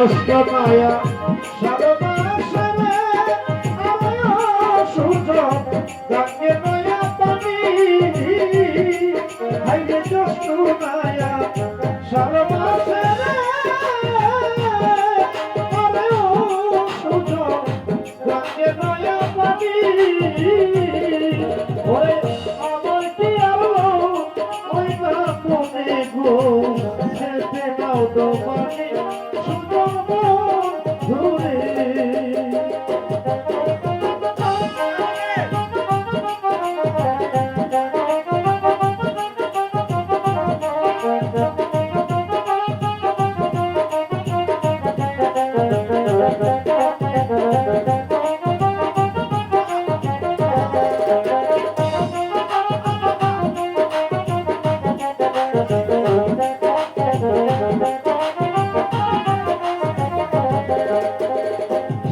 কষ্ট মায়া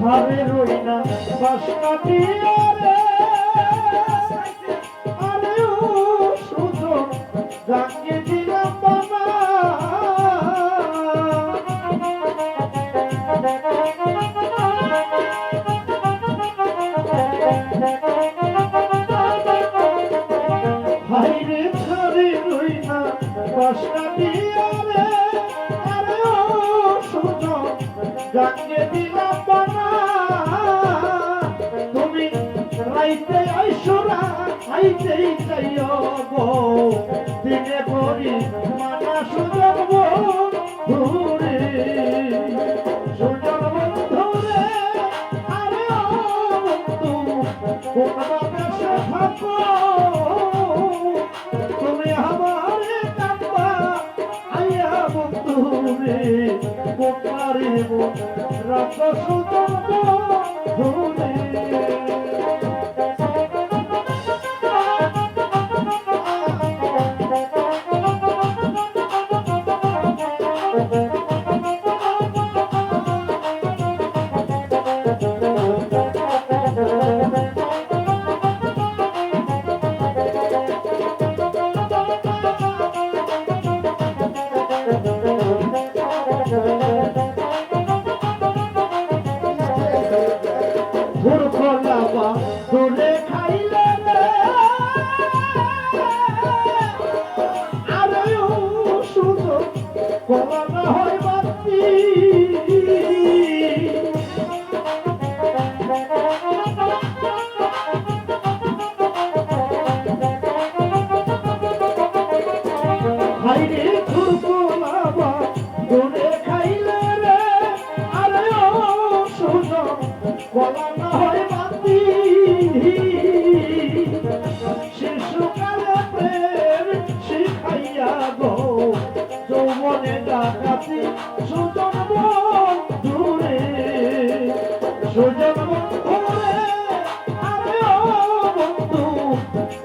ঝাড়ে রই না, বাসনা দিয়ে আরে ও সুযোগ গাঙ্গে দিলাম বাবা। হাইরে ছাড়ে রই না, বাসনা দিয়ে আরে ও সুযোগ গাঙ্গে দিলাম বাবা। চাইও গো দিনে করি মানা সুযোগ ধরে সুযোগ ধরে আরে কোন দেশে থাকো তুমি আমারে কাঁদবা আইয়া বন্ধু ধরে